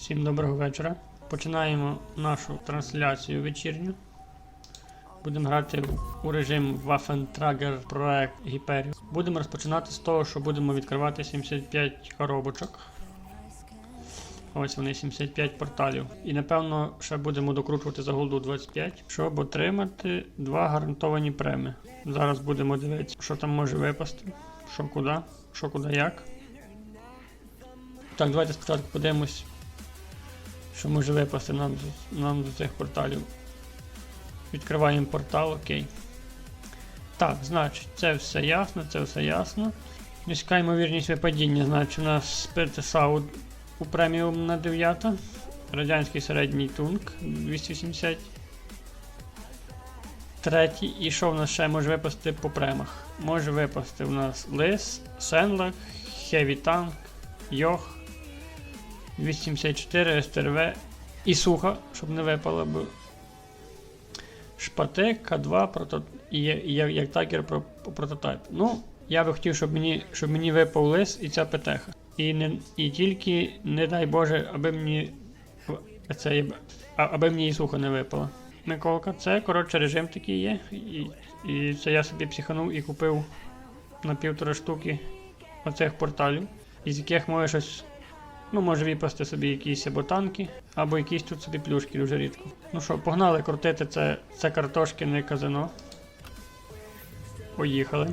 Всім доброго вечора. Починаємо нашу трансляцію вечірню. Будемо грати у режим Waffentrager проект Hyperion. Будемо розпочинати з того, що будемо відкривати 75 коробочок. Ось вони 75 порталів. І напевно ще будемо докручувати за голду 25, щоб отримати два гарантовані преми. Зараз будемо дивитися, що там може випасти, що куди, що куди як. Так, давайте спочатку подивимось, що може випасти нам, нам з цих порталів. Відкриваємо портал, окей. Так, значить, це все ясно, це все ясно. Низька ймовірність випадіння, значить, у нас Sound у преміум на 9. Радянський середній тунк 280. Третій. І що в нас ще може випасти по премах? Може випасти у нас Лис, Сенлак, Heavy Tank, Йох, 274 СТРВ і суха, щоб не випало б. Шпати, К2 прото... як, такер про, по прототайп. Ну, я би хотів, щоб мені, щоб мені випав лис і ця петеха. І, не, і тільки, не дай Боже, аби мені це, аби мені і суха не випала. Миколка, це коротше режим такий є. І, і це я собі психанув і купив на півтора штуки оцих порталів, із яких може щось Ну, може випасти собі якісь або танки, або якісь тут собі плюшки дуже рідко. Ну що, погнали крутити це, це картошкине казино. Поїхали.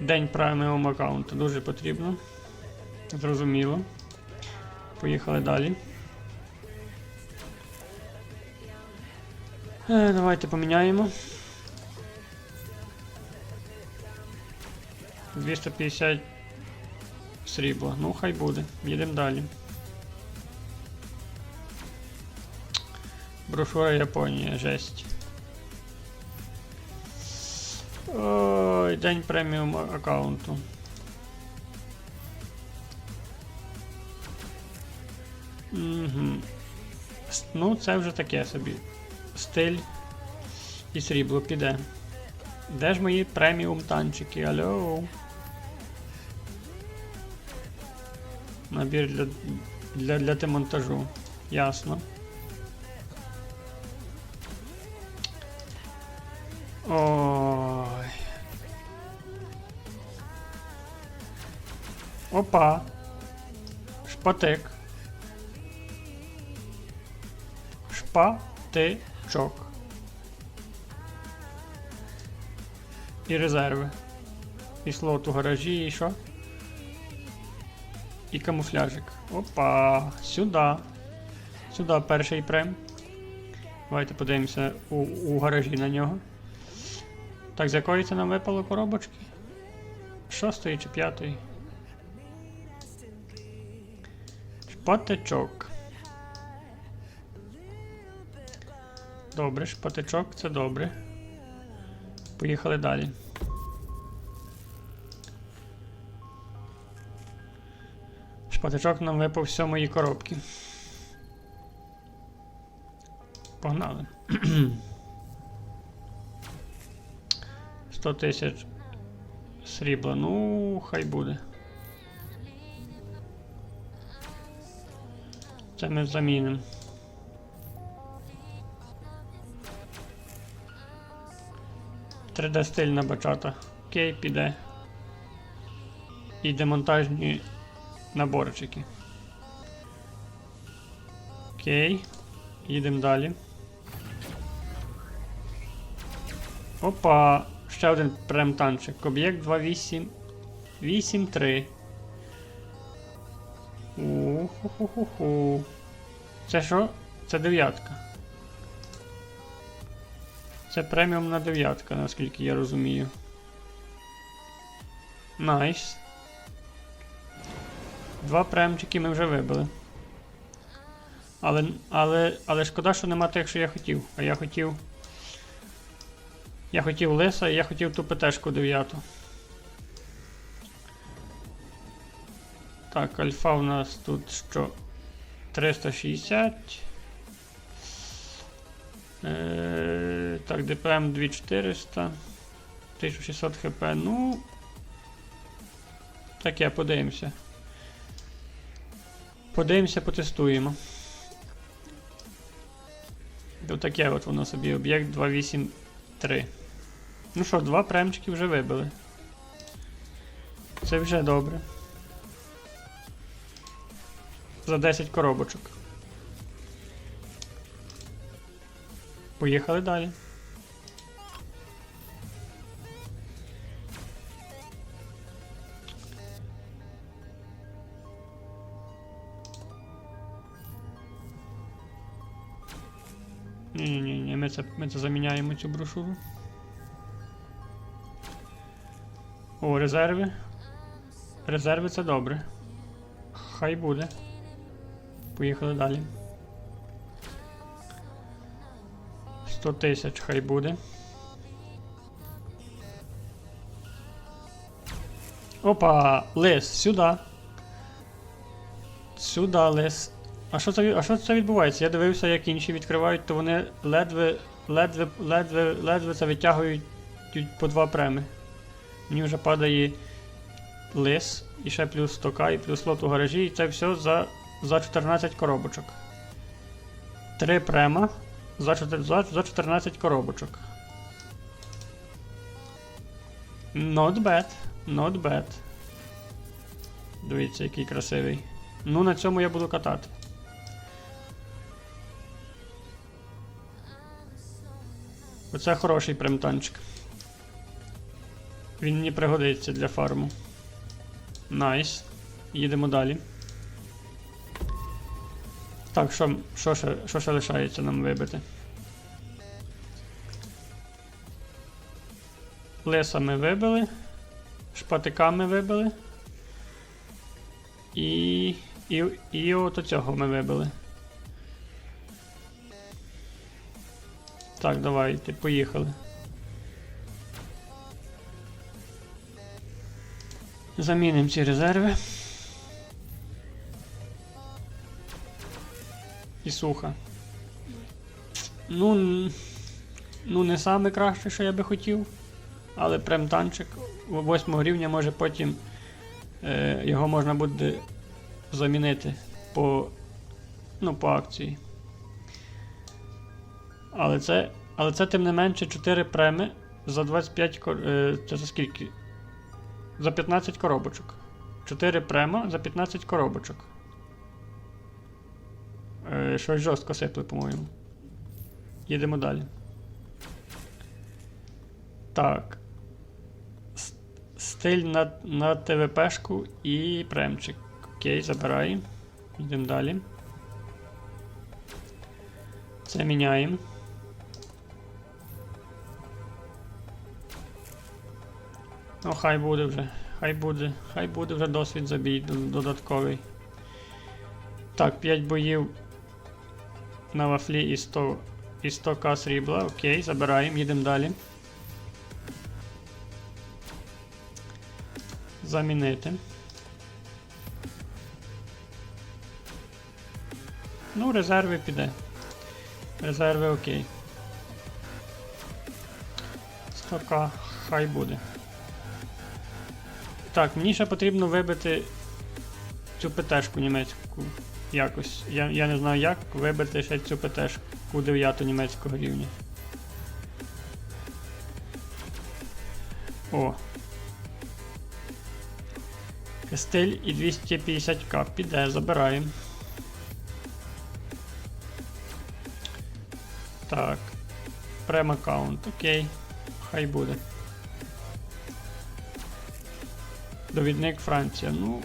День преміум аккаунту дуже потрібно. Зрозуміло. Поїхали далі. Е, давайте поміняємо. 250 срібла. Ну, хай буде. Їдемо далі. Брошура Японія, жесть. Ой, день преміум аккаунту. Угу. Ну, це вже таке собі. Стиль і срібло піде. Де ж мої преміум танчики? Алло? Набір для, для, для демонтажу. Ясно. Ой. Опа. Шпатик. Шпатичок. І резерви. І слот у гаражі, і що? І камуфляжик. Опа, сюди. Сюди перший прем. Давайте подивимося у, у гаражі на нього. Так, з якої це нам випало коробочки? Шостої чи п'ятої? Шпатичок. Добре, шпатичок це добре. Поїхали далі. Шпатичок нам випав з сьомої коробки. Погнали. 100 тисяч срібла. Ну, хай буде. Це ми замінимо. d стильна бачата. Окей, піде. І демонтажні наборчики. Окей. Їдемо далі. Опа! Ще один прем-танчик. Об'єкт 2883. Уху-ху-ху-ху. Це що? Це дев'ятка. Це преміумна дев'ятка, наскільки я розумію. Найс. Два премчики ми вже вибили. Але, але, але шкода, що нема тих, що я хотів. А я хотів. Я хотів лиса і я хотів ту ПТшку 9. Так, альфа у нас тут що? 360. Е, так, ДПМ 2400. 1600 хп. Ну. Таке, подивимося. Подивимося, потестуємо. Отаке от воно собі об'єкт 283. Ну що, два премчики вже вибили. Це вже добре. За 10 коробочок. Поїхали далі. Це, ми це заміняємо цю брошуру. О, резерви. Резерви це добре. Хай буде. Поїхали далі. 100 тисяч хай буде. Опа! Лис, сюди. Сюди, лис. А що це, а що це відбувається? Я дивився, як інші відкривають, то вони ледве, ледве, ледве, ледве це витягують по два преми. Мені вже падає лис, і ще плюс 100к, і плюс лот у гаражі, і це все за, за 14 коробочок. Три према за, за, за 14 коробочок. Not bad, not bad. Дивіться, який красивий. Ну, на цьому я буду катати. Оце хороший примтанчик. Він мені пригодиться для фарму. Найс. Їдемо далі. Так, що, що, ще, що ще лишається нам вибити? Леса ми вибили. Шпатика ми вибили. І. І, і от цього ми вибили. Так, давайте, поїхали. Замінимо ці резерви. І суха. Ну, ну не саме краще, що я би хотів. Але прем танчик 8 рівня може потім е, його можна буде замінити по, ну, по акції. Але це, але це тим не менше 4 преми за 25 кор... е, Це за скільки? За 15 коробочок. 4 према за 15 коробочок. Е, щось жорстко сипле, по-моєму. Їдемо далі. Так. Стиль на, на ТВПшку і премчик. Окей, забираємо. Йдемо далі. Це міняємо. Ну, хай буде вже. Хай буде. Хай буде вже досвід забій додатковий. Так, 5 боїв на вафлі і 100 і 100к срібла. Окей, забираємо, їдемо далі. Замінити. Ну, резерви піде. Резерви окей. 100к хай буде. Так, мені ще потрібно вибити цю ПТшку німецьку якось. Я, я не знаю як вибити ще цю ПТшку 9 німецького рівня. О. Кастель і 250к. Піде, забираємо. Так. Прем аккаунт, окей. Хай буде. Довідник Франція. Ну.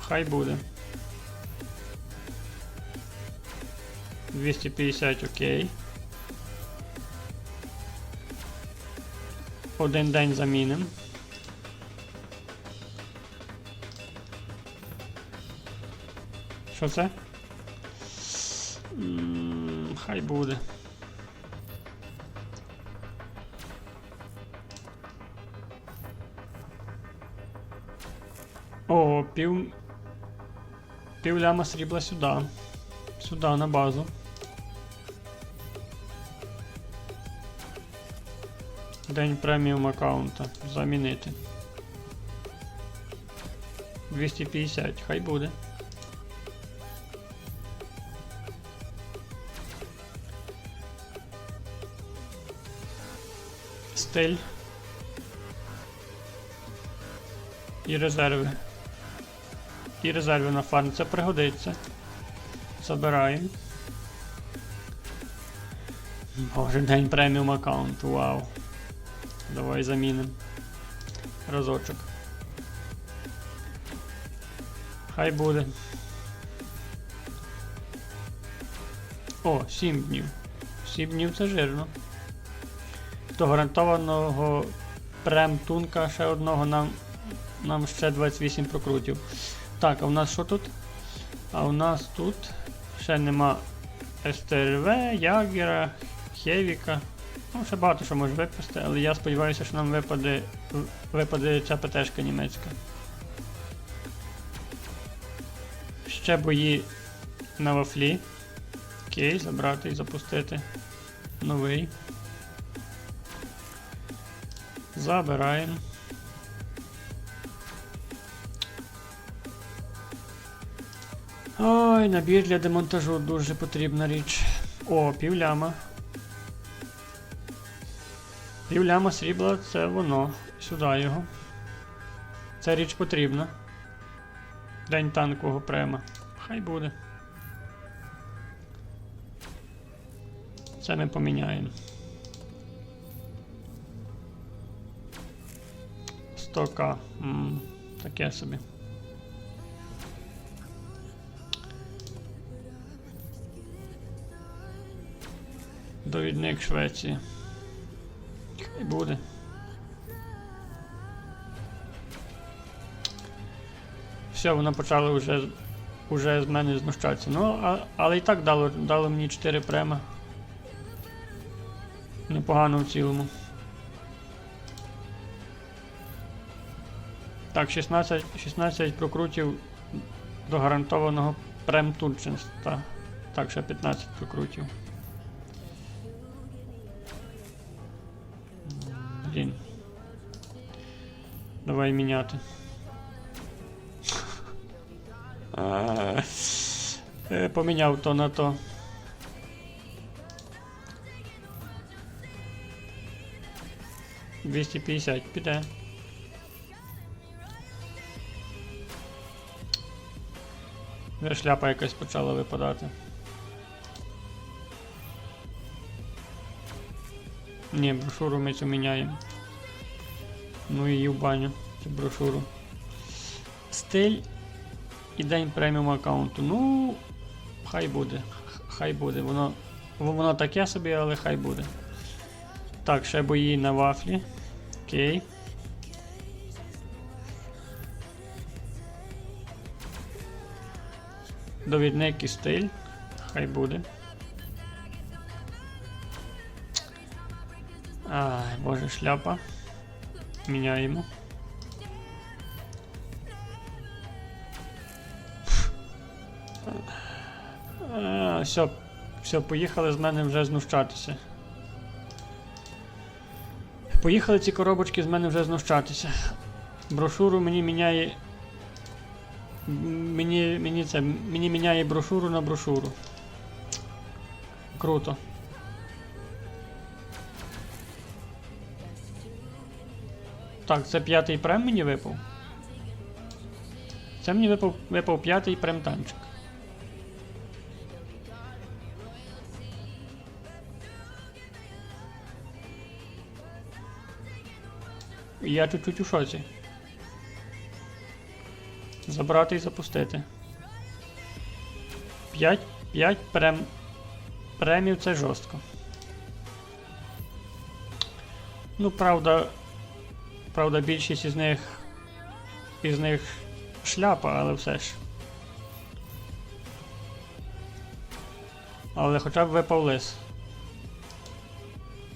Хай буде. 250 окей. Один день заміним. Що це? М, Хай буде. Пів. Пів ляма срібла сюди. Сюди на базу. День преміум аккаунта. Замінити. 250, хай буде. Стиль. І резерви. І резерви на фарм. Це пригодиться. Забираємо. Боже, день преміум аккаунту, вау. Давай замінимо. Разочок. Хай буде. О, 7 днів. 7 днів це жирно. До гарантованого прем-тунка ще одного нам, нам ще 28 прокрутів. Так, а в нас що тут? А у нас тут ще нема СТРВ, Ягера, Хевіка. Ну, ще багато що може випасти, але я сподіваюся, що нам випаде, випаде ця ПТшка німецька. Ще бої на вафлі. Окей, забрати і запустити. Новий. Забираємо. Ой, набір для демонтажу дуже потрібна річ. О, півляма. Півляма срібла це воно. Сюди його. Ця річ потрібна. День танкового према. Хай буде. Це ми поміняємо. 100к. Таке собі. Довідник Швеції. Хай буде. Все, воно почало вже, вже з мене знущатися. Ну, а, але і так дало, дало мені 4 према. Непогано в цілому. Так, 16, 16 прокрутів до гарантованого прем Турчинста. Так, ще 15 прокрутів. Блін. Давай міняти. А, е, Поміняв то на то. Двісті п'ятдесят піде. Вже шляпа якась почала випадати. Ні, брошуру ми цю міняємо. Ну її в баню, цю брошуру. Стиль і день преміум аккаунту. Ну, хай буде. Хай буде. Воно, воно таке собі, але хай буде. Так, ще бої на вафлі. Окей. Довідник і стиль. Хай буде. Ай, боже, шляпа. Міняємо. А, все, все, поїхали з мене вже знущатися. Поїхали ці коробочки з мене вже знущатися. Брошуру мені міняє. Мені, мені це. Мені міняє брошуру на брошуру. Круто. Так, це п'ятий прем мені випав. Це мені випав, випав п'ятий прем танчик. Я чуть-чуть у шоці. Забрати і запустити. 5, 5 прем... премів це жорстко. Ну, правда, правда, більшість із них із них шляпа, але все ж. Але хоча б випав лис.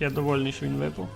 Я довольний, що він випав.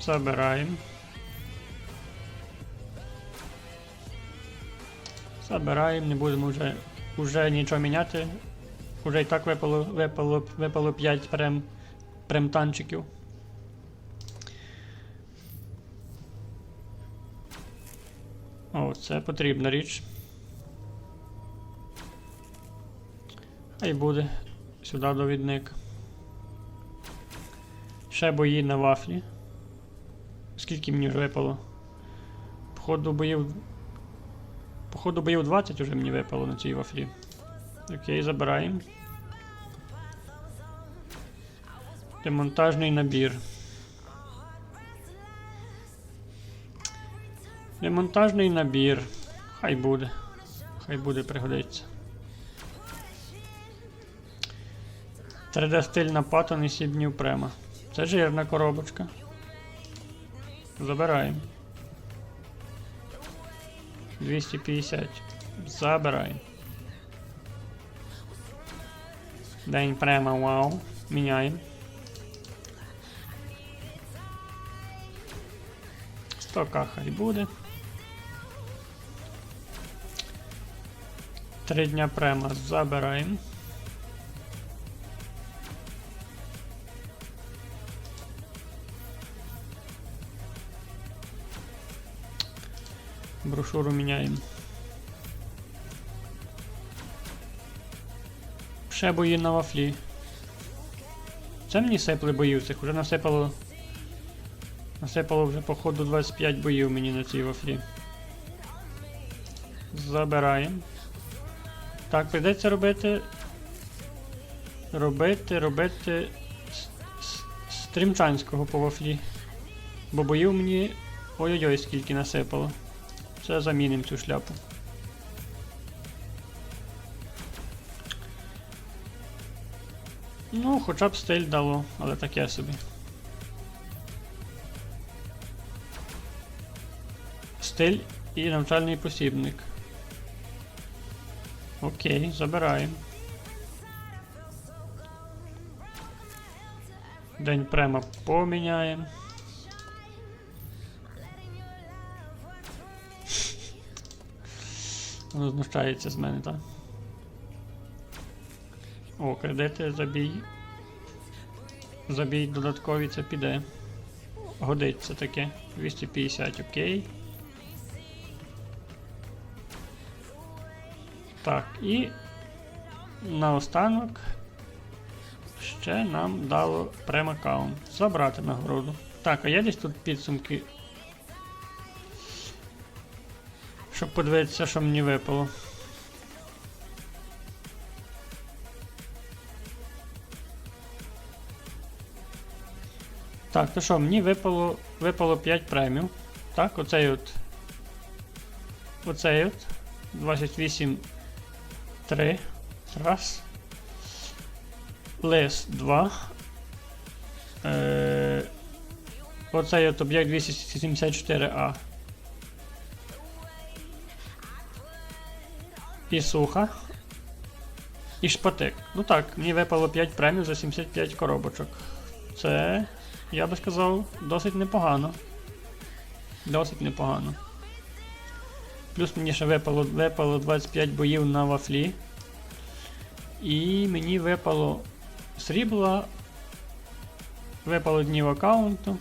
Забираємо. Забираємо, не будемо вже уже нічого міняти. Уже і так випало, випало, випало 5 прем, прем-танчиків. О, це потрібна річ. Хай буде. Сюди довідник. Ще бої на вафлі. Скільки мені вже випало? Походу боїв. Походу боїв 20 вже мені випало на цій вафлі. Окей, забираємо. Демонтажний набір. Демонтажний набір. Хай буде. Хай буде пригодиться. 3D стильна патон і 7 днів према. Це жирна коробочка. Забираємо. 250. Забираємо. День прямо вау. Міняємо. 100к хай буде. Три дня према забираємо. Брошуру міняємо. Ще бої на вафлі. Це мені сипли боїв цих, вже насипало. Насипало вже походу 25 боїв мені на цій вафлі. Забираємо. Так, прийдеться робити. Робити, робити стрімчанського по вафлі. Бо боїв мені. Ой-ой-ой, скільки насипало. Це замінимо цю шляпу. Ну, хоча б стиль дало, але таке собі. Стиль і навчальний посібник. Окей, забираємо. День према поміняємо. Воно знущається з мене, так? О, кредити, забій. Забій додаткові це піде. Годиться таке. 250, окей. Так, і наостанок ще нам дало прем-аккаунт. Забрати нагороду. Так, а є десь тут підсумки. Щоб подивитися, що мені випало. Так, то що, мені випало, випало 5 премів. Так, оцей от. Оцей от. 28 3. Раз. Лис 2. Е, оцей от об'єкт 274А. І суха. І шпатик. Ну так, мені випало 5 премів за 75 коробочок. Це, я би сказав, досить непогано. Досить непогано. Плюс мені ще випало, випало 25 боїв на вафлі. І мені випало срібла. Випало днів аккаунту.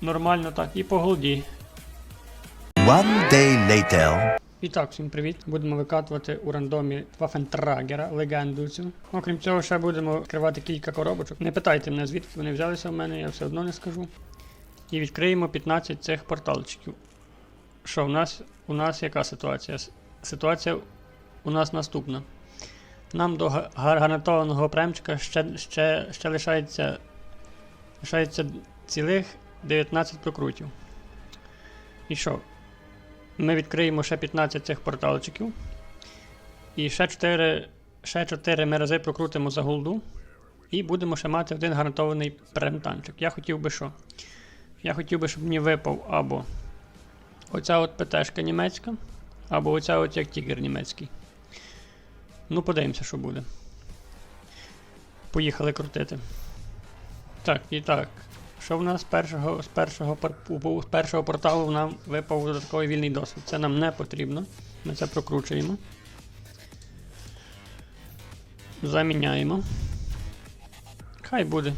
Нормально так. І по голді. One day later. І так, всім привіт. Будемо викатувати у рандомі Waffentragera, легенду цю. Окрім цього, ще будемо відкривати кілька коробочок. Не питайте мене, звідки вони взялися в мене, я все одно не скажу. І відкриємо 15 цих порталчиків. Що, у нас у нас яка ситуація? Ситуація у нас наступна. Нам до га- гарантованого премчика ще, ще, ще лишається, лишається цілих 19 прокрутів. І що? Ми відкриємо ще 15 цих порталчиків. І ще 4, ще 4 ми рази прокрутимо за голду. І будемо ще мати один гарантований премтанчик. Я хотів би що? Я хотів би, щоб мені випав або оця от ПТшка німецька, або оця от як тігр німецький. Ну, подивимося, що буде. Поїхали крутити. Так, і так. Що в нас з першого, з першого, з першого порталу нам випав додатковий вільний досвід. Це нам не потрібно. Ми це прокручуємо. Заміняємо. Хай буде.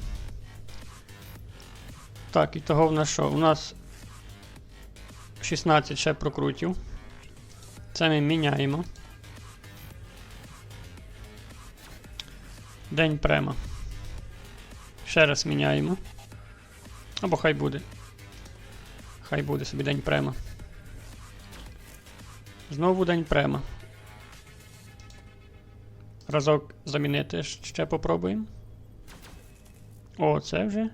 Так, і того в нас що? У нас 16 ще прокрутів. Це ми міняємо. День према. Ще раз міняємо. Або хай буде. Хай буде собі день према. Знову день према. Разок замінити ще попробуємо. О, це вже.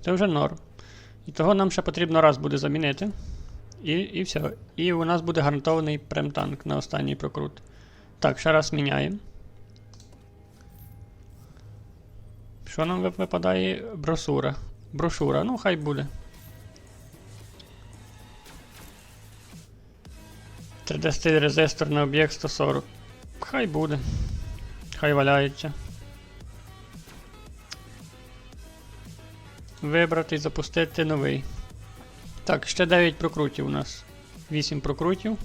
Це вже норм. І того нам ще потрібно раз буде замінити. І, і все. І у нас буде гарантований прем-танк на останній прокрут. Так, ще раз міняємо. Що нам випадає? Брошура. Брошура, ну хай буде. 3D резистор на об'єкт 140. Хай буде. Хай валяється. Вибрати і запустити новий. Так, ще 9 прокрутів у нас. 8 прокрутів.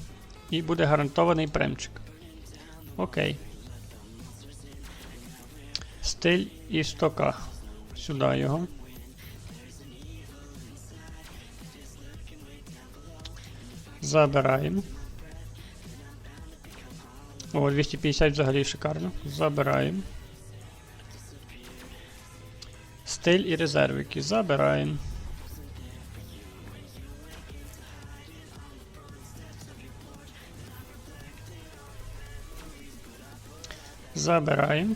І буде гарантований премчик. Окей. Стиль і стока. Сюди його. Забираємо. О, 250 взагалі шикарно. Забираємо. Стиль і резервики. Забираємо. Забираємо.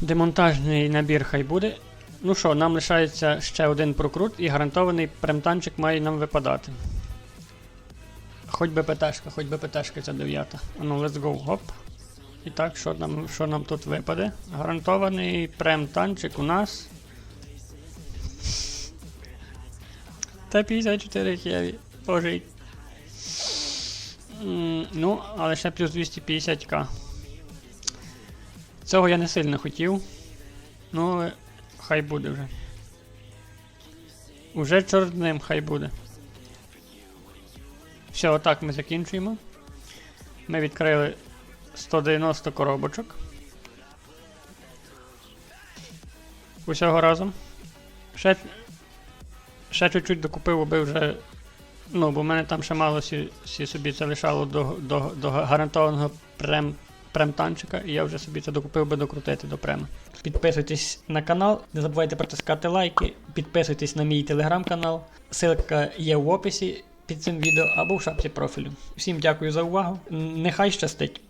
Демонтажний набір хай буде. Ну що, нам лишається ще один прокрут і гарантований премтанчик має нам випадати. Хоч би ПТшка, хоч би ПТшка ця дев'ята. Ну, let's go, гоп. І так, що нам, що нам тут випаде? Гарантований прем-танчик у нас. Т-54 хеві. Пожить. Ну, але ще плюс 250к. Цього я не сильно хотів. Ну, хай буде вже. Уже чорт ним, хай буде. Все, отак ми закінчуємо. Ми відкрили 190 коробочок. Усього разом. Ще, ще чуть-чуть докупив, аби вже. Ну, бо в мене там ще мало сі, сі собі це лишало до, до, до гарантованого прем, премтанчика, і я вже собі це докупив би докрутити до према. Підписуйтесь на канал, не забувайте протискати лайки, підписуйтесь на мій телеграм-канал. Ссылка є в описі під цим відео або в шапці профілю. Всім дякую за увагу. Нехай щастить!